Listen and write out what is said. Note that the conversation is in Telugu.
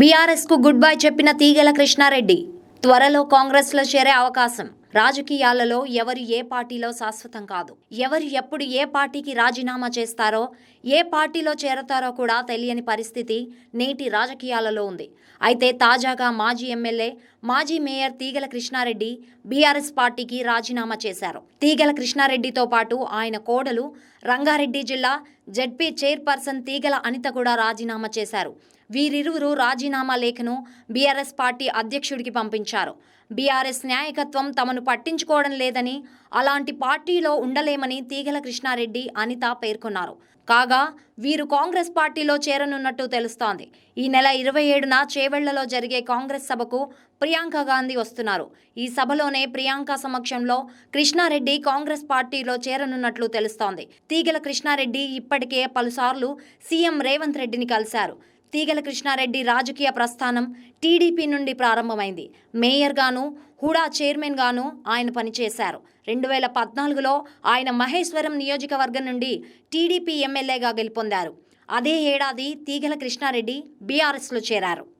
బీఆర్ఎస్కు గుడ్ బై చెప్పిన తీగల కృష్ణారెడ్డి. త్వరలో కాంగ్రెస్లో చేరే అవకాశం. రాజకీయాలలో ఎవరు ఏ పార్టీలో శాశ్వతం కాదు. ఎవరు ఎప్పుడు ఏ పార్టీకి రాజీనామా చేస్తారో ఏ పార్టీలో చేరతారో కూడా తెలియని పరిస్థితి నేటి రాజకీయాలలో ఉంది. అయితే తాజాగా మాజీ ఎమ్మెల్యే మాజీ మేయర్ తీగల కృష్ణారెడ్డి బీఆర్ఎస్ పార్టీకి రాజీనామా చేశారు. తీగల కృష్ణారెడ్డితో పాటు ఆయన కోడలు రంగారెడ్డి జిల్లా జడ్పీ చైర్పర్సన్ తీగల అనిత కూడా రాజీనామా చేశారు. వీరిరువురు రాజీనామా లేఖను బీఆర్ఎస్ పార్టీ అధ్యక్షుడికి పంపించారు. బీఆర్ఎస్ నాయకత్వం తమను పట్టించుకోవడం లేదని అలాంటి పార్టీలో ఉండలేమని తీగల కృష్ణారెడ్డి అనిత పేర్కొన్నారు. కాగా వీరు కాంగ్రెస్ పార్టీలో చేరనున్నట్టు తెలుస్తోంది. ఈ నెల ఇరవై ఏడున చేవెళ్ళలో జరిగే కాంగ్రెస్ సభకు ప్రియాంక గాంధీ వస్తున్నారు. ఈ సభలోనే ప్రియాంక సమక్షంలో కృష్ణారెడ్డి కాంగ్రెస్ పార్టీలో చేరనున్నట్లు తెలుస్తోంది. తీగల కృష్ణారెడ్డి ఇప్పటికే పలుసార్లు సీఎం రేవంత్ రెడ్డిని కలిశారు. తీగల కృష్ణారెడ్డి రాజకీయ ప్రస్థానం టీడీపీ నుండి ప్రారంభమైంది. మేయర్గాను హుడా చైర్మన్గాను ఆయన పనిచేశారు. రెండు వేల పద్నాలుగులో ఆయన మహేశ్వరం నియోజకవర్గం నుండి టీడీపీ ఎమ్మెల్యేగా గెలుపొందారు. అదే ఏడాది తీగల కృష్ణారెడ్డి బీఆర్ఎస్లో చేరారు.